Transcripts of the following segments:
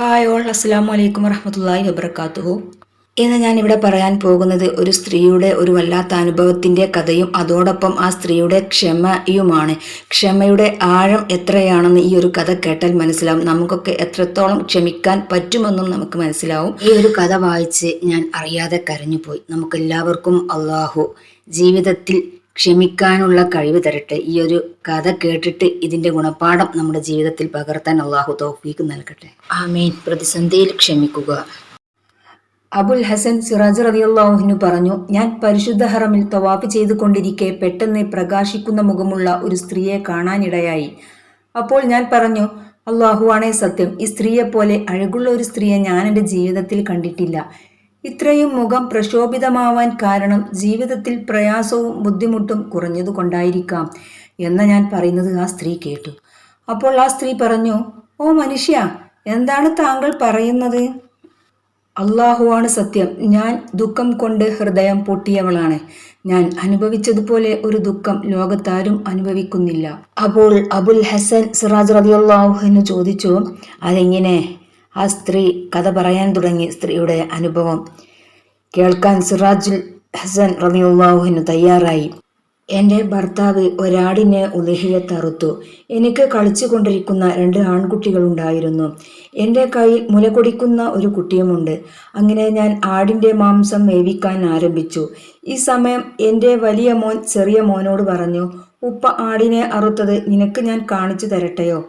Hi all അസ്സാം വലൈക്കും വറഹമത്തല്ലാഹി വബർക്കാത്തുഹു ഇന്ന് ഞാനിവിടെ പറയാൻ പോകുന്നത് ഒരു സ്ത്രീയുടെ ഒരു വല്ലാത്ത അനുഭവത്തിന്റെ കഥയും അതോടൊപ്പം ആ സ്ത്രീയുടെ ക്ഷമയുമാണ്. ക്ഷമയുടെ ആഴം എത്രയാണെന്ന് ഈ ഒരു കഥ കേട്ടാൽ മനസ്സിലാവും. നമുക്കൊക്കെ എത്രത്തോളം ക്ഷമിക്കാൻ പറ്റുമെന്നും നമുക്ക് മനസ്സിലാവും. ഈ ഒരു കഥ വായിച്ച് ഞാൻ അറിയാതെ കരഞ്ഞുപോയി. നമുക്കെല്ലാവർക്കും അള്ളാഹു ജീവിതത്തിൽ ക്ഷമിക്കാനുള്ള കഴിവ് തരട്ടെ. ഈ ഒരു കഥ കേട്ടിട്ട് ഇതിന്റെ ഗുണപാഠം നമ്മുടെ ജീവിതത്തിൽ പകർത്താൻ അള്ളാഹു തൗഫീക്ക് നൽകട്ടെ. ആമീൻ. പ്രതിസന്ധിയിൽ ക്ഷമിക്കുക. അബുൽ ഹസൻ സിറാജ് റളിയല്ലാഹുവിനു പറഞ്ഞു ഞാൻ പരിശുദ്ധ ഹറമിൽ തവാഫ് ചെയ്തുകൊണ്ടിരിക്കെ പെട്ടെന്ന് പ്രകാശിക്കുന്ന മുഖമുള്ള ഒരു സ്ത്രീയെ കാണാനിടയായി. അപ്പോൾ ഞാൻ പറഞ്ഞു അള്ളാഹുവാണേ സത്യം ഈ സ്ത്രീയെപ്പോലെ അഴകുള്ള ഒരു സ്ത്രീയെ ഞാൻ എന്റെ ജീവിതത്തിൽ കണ്ടിട്ടില്ല. ഇത്രയും മുഖം പ്രക്ഷോഭിതമാവാൻ കാരണം ജീവിതത്തിൽ പ്രയാസവും ബുദ്ധിമുട്ടും കുറഞ്ഞതുകൊണ്ടായിരിക്കാം എന്ന് ഞാൻ പറയുന്നത് ആ സ്ത്രീ കേട്ടു. അപ്പോൾ ആ സ്ത്രീ പറഞ്ഞു ഓ മനുഷ്യ എന്താണ് താങ്കൾ പറയുന്നത്? അള്ളാഹുവാണ് സത്യം. ഞാൻ ദുഃഖം കൊണ്ട് ഹൃദയം പൊട്ടിയവളാണ്. ഞാൻ അനുഭവിച്ചതുപോലെ ഒരു ദുഃഖം ലോകത്താരും അനുഭവിക്കുന്നില്ല. അപ്പോൾ അബുൽ ഹസൻ സിറാജ് റബിയുള്ളാഹു എന്ന് ചോദിച്ചു അതെങ്ങനെ? ആ സ്ത്രീ കഥ പറയാൻ തുടങ്ങി സ്ത്രീയുടെ അനുഭവം. കേൾക്കാൻ സിറാജുൽ ഹസൻ റമിയുള്ളാഹുവിന് തയ്യാറായി. എന്റെ ഭർത്താവ് ഒരാടിനെ ഉലഹിയെ തറുത്തു. എനിക്ക് കളിച്ചുകൊണ്ടിരിക്കുന്ന രണ്ട് ആൺകുട്ടികളുണ്ടായിരുന്നു. എന്റെ കയ്യിൽ മുലകൊടിക്കുന്ന ഒരു കുട്ടിയുമുണ്ട്. അങ്ങനെ ഞാൻ ആടിന്റെ മാംസം വേവിക്കാൻ ആരംഭിച്ചു. ഈ സമയം എന്റെ വലിയ മോൻ ചെറിയ മോനോട് പറഞ്ഞു ഉപ്പ ആടിനെ അറുത്തത് നിനക്ക് ഞാൻ കാണിച്ചു തരട്ടെയോ?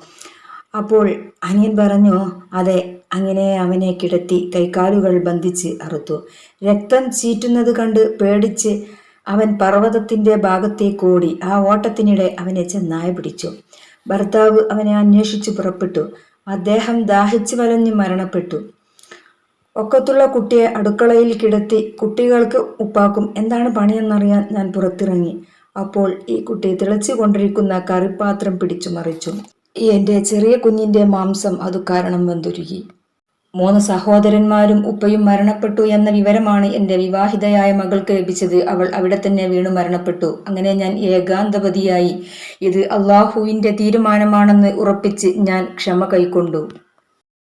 അപ്പോൾ അനിയൻ പറഞ്ഞു അതെ അങ്ങനെ അവനെ കിടത്തി കൈകാലുകൾ ബന്ധിച്ച് അറുത്തു. രക്തം ചീറ്റുന്നത് കണ്ട് പേടിച്ച് അവൻ പർവതത്തിന്റെ ഭാഗത്തേക്കോടി ആ ഓട്ടത്തിനിടെ അവനെ ചെന്നായ പിടിച്ചു. ഭർത്താവ് അവനെ അന്വേഷിച്ചു പുറപ്പെട്ടു. അദ്ദേഹം ദാഹിച്ചു വലഞ്ഞ് മരണപ്പെട്ടു. ഒക്കത്തുള്ള കുട്ടിയെ അടുക്കളയിൽ കിടത്തി കുട്ടികൾക്ക് ഉപ്പാക്കും എന്താണ് പണിയെന്നറിയാൻ ഞാൻ പുറത്തിറങ്ങി. അപ്പോൾ ഈ കുട്ടി തിളച്ചു കൊണ്ടിരിക്കുന്ന കറിപ്പാത്രം പിടിച്ചു മറിച്ചു. എന്റെ ചെറിയ കുഞ്ഞിന്റെ മാംസം അതു കാരണം വെന്തുരുകി. മൂന്ന് സഹോദരന്മാരും ഉപ്പയും മരണപ്പെട്ടു എന്ന വിവരമാണ് എന്റെ വിവാഹിതയായ മകൾക്ക് ലഭിച്ചത്. അവൾ അവിടെ തന്നെ വീണു മരണപ്പെട്ടു. അങ്ങനെ ഞാൻ ഏകാന്തപതിയായി ഇത് അള്ളാഹുവിന്റെ തീരുമാനമാണെന്ന് ഉറപ്പിച്ച് ഞാൻ ക്ഷമ കൈക്കൊണ്ടു.